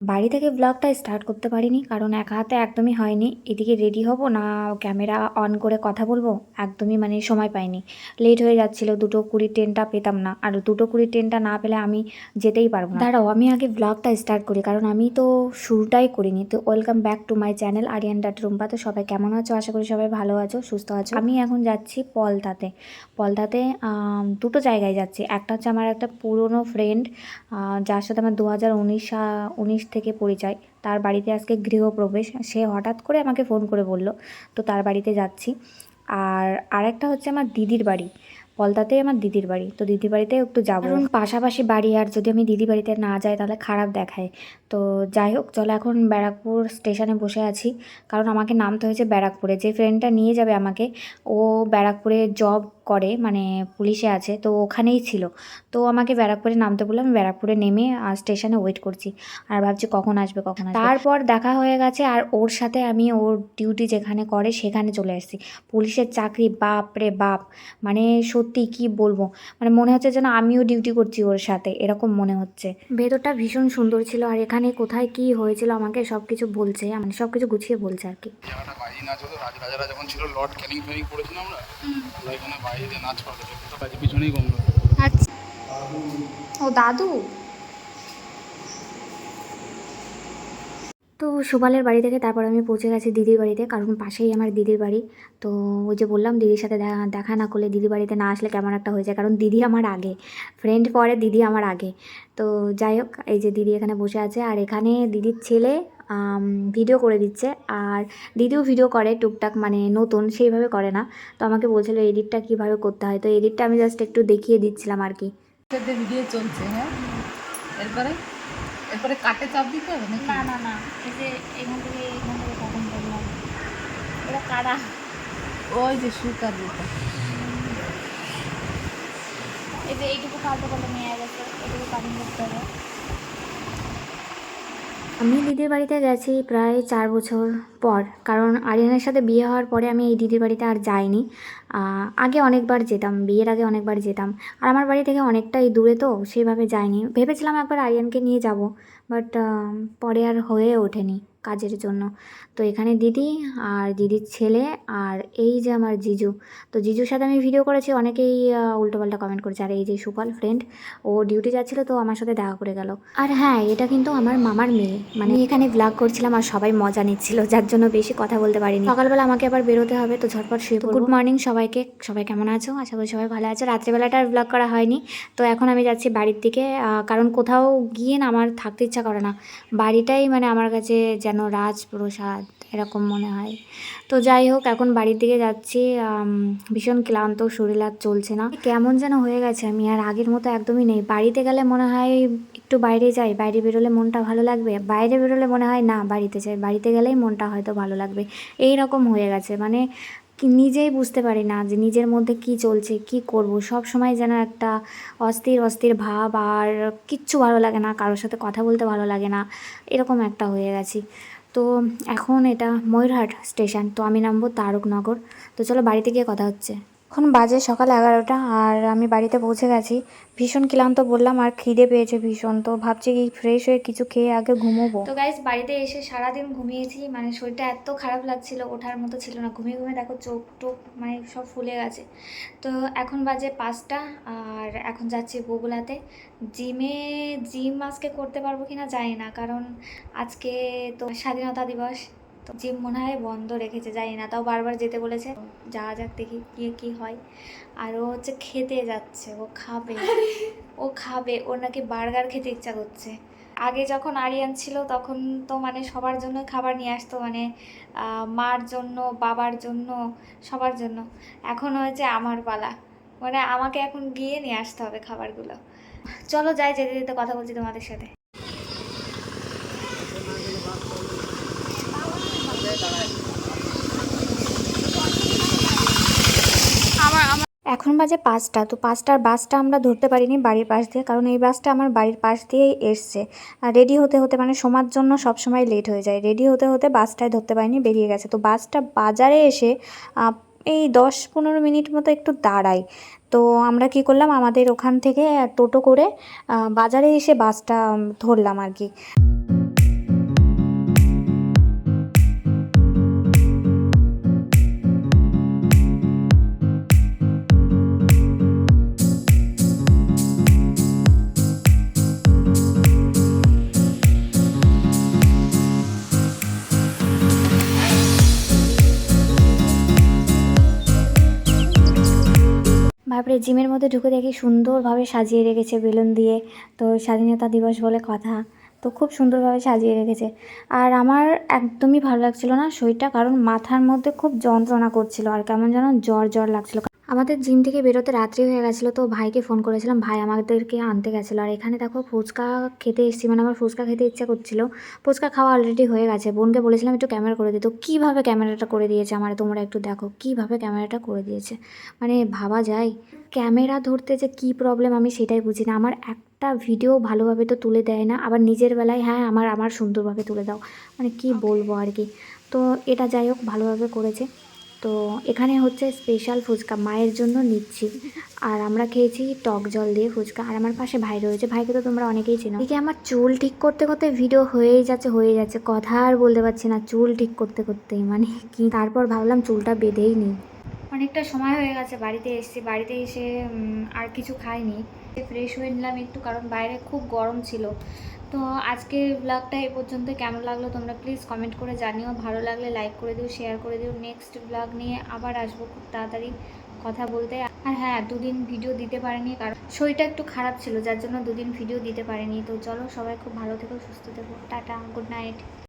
বাড়ি থেকে ব্লগটা স্টার্ট করতে পারিনি, কারণ একা হাতে একদমই হয়নি। এদিকে রেডি হব না ক্যামেরা অন করে কথা বলব? একদমই মানে সময় পাইনি। লেট হয়ে যাচ্ছিল, দুটো কুড়ি ট্রেনটা পেতাম না। আর দুটো কুড়ি ট্রেনটা না পেলে আমি যেতেই পারব না। দাঁড়াও, আমি আগে ব্লগটা স্টার্ট করি, কারণ আমি তো শুরুটাই করিনি। তো welcome back to my channel Ariyan dot Rumpa তো সবাই কেমন আছো? আশা করি সবাই ভালো আছো, সুস্থ আছো। আমি এখন যাচ্ছি পলতাতে। পলতাতে দুটো জায়গায় যাচ্ছি। একটা হচ্ছে আমার একটা পুরনো ফ্রেন্ড যার সাথে আমার দু হাজার উনিশ উনিশ থেকে পরিচয়। তার বাড়িতে আজকে গৃহপ্রবেশ। সে হঠাৎ করে আমাকে ফোন করে বলল, তো তার বাড়িতে যাচ্ছি। আর আরেকটা হচ্ছে আমার দিদির বাড়ি। পলতাতেই আমার দিদির বাড়ি। তো দিদির বাড়িতে একটু যাব। কারণ পাশাপাশি বাড়ি আর যদি আমি দিদি বাড়িতে না যাই, তাহলে খারাপ দেখায়। তো যাই হোক, চলো এখন ব্যারাকপুর স্টেশনে বসে আছি। কারণ আমাকে নামতে হয়েছে ব্যারাকপুরে। যে ফ্রেন্ডটা নিয়ে যাবে আমাকে, ও ব্যারাকপুরে জব করে মানে পুলিশে আছে, তো ওখানেই ছিল। তো আমাকে ব্যারাকপুরে নামতে বলল, আমি ব্যারাকপুরে নেমে স্টেশনে ওয়েট করছি। আর ভাবছি কখন আসবে, কখন তারপর দেখা হয়ে গেছে, আর ওর সাথে আমি ওর ডিউটি যেখানে করে, সেখানে চলে এসেছি। পুলিশের চাকরি বাপ রে বাপ! মানে সত্যি কি বলব? মানে মনে হচ্ছে যেন আমিও ডিউটি করছি ওর সাথে এরকম মনে হচ্ছে। ভেতরটা ভীষণ সুন্দর ছিল আর এখানে কোথায় কি হয়েছিল আমাকে সব কিছু বলছে মানে সব কিছু গুছিয়ে বলছে আর কি। জায়গাটা বাইরে নাচ হতো রাজ রাজারা যখন ছিল লর্ড ক্যানিং ফ্যানিং পড়েছিলাম আমরা আমরা এখানে বাইরে নাচ করতে পিছনেই গঙ্গা। আচ্ছা। ও দাদু? সুবালের বাড়ি থেকে তারপর আমি পৌঁছে গেছি দিদির বাড়িতে, কারণ পাশেই আমার দিদির বাড়ি। তো ওই যে বললাম, দিদির সাথে দেখা- না করলে দিদির বাড়িতে না আসলে কেমন একটা হয়ে যায়, কারণ দিদি আমার আগে। ফ্রেন্ড পরে দিদি আমার আগে। তো যাই হোক, এই যে দিদি এখানে বসে আছে, আর এখানে দিদির ছেলে ভিডিও করে দিচ্ছে। আর দিদিও ভিডিও করে টুকটাক মানে নতুন, সেইভাবে করে না। তো আমাকে বলছিল এডিটটা কীভাবে করতে হয়? তো এডিটটা আমি জাস্ট একটু দেখিয়ে দিচ্ছিলাম আর কি। ভিডিও চলছে হ্যাঁ? এরপরে? এরপরে কাটে চাপ দিতে হবে নাকি? না না না এই যে এখান থেকে এখান থেকে কখন করলাম এটা কাড়া ওই যে সুতা দিতে এই যে এইটুকু ফালতু করলে নিয়ে গেছে এইটুকু কাটিং করতে হবে। আমি দিদির বাড়িতে গেছি প্রায় চার বছর পর। কারণ আরিয়ানের সাথে বিয়ে হওয়ার পরে আমি এই দিদির বাড়িতে আর যাইনি। আগে অনেকবার যেতাম, বিয়ের আগে অনেকবার যেতাম। আর আমার বাড়ি থেকে অনেকটাই দূরে তো সেভাবে যাইনি। ভেবেছিলাম একবার আরিয়ানকে নিয়ে যাব, বাট পরে আর হয়ে ওঠেনি। কাজের জন্য। তো এখানে দিদি আর দিদির ছেলে আর এই যে আমার জিজু। তো জিজুর সাথে আমি ভিডিও করেছি অনেকেই উল্টোপাল্টা কমেন্ট করেছে আর এই যে সুপাল ফ্রেন্ড ও ডিউটি যাচ্ছিল তো আমার সাথে দেখা করে গেল। আর হ্যাঁ এটা কিন্তু আমার মামার মেয়ে। মানে এখানে ব্লগ করছিলাম আর সবাই মজা নিচ্ছিল যার জন্য বেশি কথা বলতে পারিনি। সকালবেলা আমাকে আবার বেরোতে হবে তো ঝটপট শুয়ে গুড মর্নিং সবাইকে। সবাই কেমন আছো? আশা করি সবাই ভালো আছো। রাত্রেবেলাটা আর ব্লগ করা হয়নি। তো এখন আমি যাচ্ছি বাড়ির দিকে কারণ কোথাও গিয়ে না আমার থাকতে ইচ্ছা করে না। বাড়িটাই মানে আমার কাছে যেন রাজপ্রসাদ, এরকম মনে হয়। তো যাই হোক, এখন বাড়ির দিকে যাচ্ছি ভীষণ ক্লান্ত, শরীর আর চলছে না। কেমন যেন হয়ে গেছে, আমি আর আগের মতো একদমই নেই। বাড়িতে গেলে মনে হয় একটু বাইরে যাই, বাইরে বেরোলে মনটা ভালো লাগবে। বাইরে বেরোলে মনে হয় না, বাড়িতে যাই। বাড়িতে গেলেই মনটা হয়তো ভালো লাগবে। এই রকম হয়ে গেছে। মানে নিজেই বুঝতে পারি না যে নিজের মধ্যে কি চলছে, কি করব। সব সময় যেন একটা অস্থির অস্থির ভাব আর কিচ্ছু ভালো লাগে না, কারোর সাথে কথা বলতে ভালো লাগে না, এরকম একটা হয়ে গেছি। তো এখন এটা ময়ূরহাট স্টেশন, তো আমি নামবো তারকনগর। তো চলো বাড়িতে গিয়ে কথা হচ্ছে। এখন বাজে সকাল এগারোটা আর আমি বাড়িতে পৌঁছে গেছি। ভীষণ ক্লান্ত বললাম, আর খিদে পেয়েছে ভীষণ। তো ভাবছি কি ফ্রেশ হয়ে কিছু খেয়ে আগে ঘুমোবো। তো গাইজ বাড়িতে এসে সারাদিন ঘুমিয়েছি। মানে শরীরটা এত খারাপ লাগছিল, ওঠার মতো ছিল না। ঘুমিয়ে ঘুমিয়ে দেখো চোখ টোক মানে সব ফুলে গেছে। তো এখন বাজে পাঁচটা আর এখন যাচ্ছি বগুলাতে জিমে, জিম আজকে করতে পারব কিনা জানি না, কারণ আজকে তো স্বাধীনতা দিবস। তো জিম মনে হয় বন্ধ রেখেছে জানি না তাও বারবার যেতে বলেছে। যাওয়া যাক দেখি গিয়ে কী হয়। আর ও হচ্ছে খেতে যাচ্ছে ও খাবে। ও খাবে ওর নাকি বার্গার খেতে ইচ্ছা করছে। আগে যখন আরিয়ান ছিল তখন তো মানে সবার জন্য খাবার নিয়ে আসতো মানে মার জন্য বাবার জন্য সবার জন্য। এখন হয়েছে আমার পালা। মানে আমাকে এখন গিয়ে নিয়ে আসতে হবে খাবারগুলো। চলো যাই যেতে যেতে কথা বলছি তোমাদের সাথে। এখন বাজে পাঁচটা, তো পাঁচটার বাসটা আমরা ধরতে পারিনি বাড়ির পাশ দিয়ে, কারণ এই বাসটা আমার বাড়ির পাশ দিয়েই এসছে। আর রেডি হতে হতে মানে সময়ের জন্য সব সময় লেট হয়ে যায়। রেডি হতে হতে বাসটায় ধরতে পারিনি, বেরিয়ে গেছে। তো বাসটা বাজারে এসে এই দশ পনেরো মিনিট মতো একটু দাঁড়াই। তো আমরা কি করলাম, আমাদের ওখান থেকে টোটো করে বাজারে এসে বাসটা ধরলাম আর কি। তারপরে জিমের মধ্যে ঢুকে দেখি সুন্দরভাবে সাজিয়ে রেখেছে বেলুন দিয়ে, তো স্বাধীনতা দিবস বলে কথা, তো খুব সুন্দরভাবে সাজিয়ে রেখেছে। আর আমার একদমই ভালো লাগছিল না শরীরটা, কারণ মাথার মধ্যে খুব যন্ত্রণা করছিল, আর কেমন যেন জ্বর জ্বর লাগছিল। আমাদের জিম থেকে বেরোতে রাত্রি হয়ে গেছিল তো ভাইকে ফোন করেছিলাম ভাই আমাদেরকে আনতে গেছিল। আর এখানে দেখো ফুচকা খেতে এসেছি মানে আমার ফুচকা খেতে ইচ্ছা করছিল। ফুচকা খাওয়া অলরেডি হয়ে গেছে। বোনকে বলেছিলাম একটু ক্যামেরা করে দিতে কীভাবে ক্যামেরাটা করে দিয়েছে আমার? তোমরা একটু দেখো কীভাবে ক্যামেরাটা করে দিয়েছে? মানে ভাবা যায়। ক্যামেরা ধরতে যে কী প্রবলেম আমি সেটাই বুঝি না। আমার একটা ভিডিও ভালোভাবে তো তুলে দেয় না। আবার নিজের বেলায় হ্যাঁ আমার আমার সুন্দরভাবে তুলে দাও। মানে কি বলব আর কি? তো এটা যাই হোক ভালোভাবে করেছে। তো এখানে হচ্ছে স্পেশাল ফুচকা মায়ের জন্য নিচ্ছি। আর আমরা খেয়েছি টক জল দিয়ে ফুচকা। আর আমার পাশে ভাই রয়েছে। ভাইকে তো তোমরা অনেকেই চেনো। এদিকে আমার চুল ঠিক করতে করতে ভিডিও হয়েই যাচ্ছে হয়ে যাচ্ছে। কথা আর বলতে পারছি না, চুল ঠিক করতে করতেই। মানে কি? তারপর ভাবলাম চুলটা বেঁধেই নিই। অনেকটা সময় হয়ে গেছে, বাড়িতে এসেছি। বাড়িতে এসে আর কিছু খাইনি। ফ্রেশ হয়ে নিলাম একটু, কারণ বাইরে খুব গরম ছিল। তো আজকের ব্লগটা এ পর্যন্ত। কেমন লাগল তোমরা প্লিজ কমেন্ট করে জানিও। ভালো লাগলে লাইক করে দিও শেয়ার করে দিও। নেক্সট ব্লগ নিয়ে আবার আসব খুব তাড়াতাড়ি কথা বলতে। আর হ্যাঁ দুদিন ভিডিও দিতে পারেনি কারণ শরীরটা একটু খারাপ ছিল, যার জন্য দুদিন ভিডিও দিতে পারিনি। তো চলো সবাই খুব ভালো থেকো, সুস্থ থেকো। Tata good night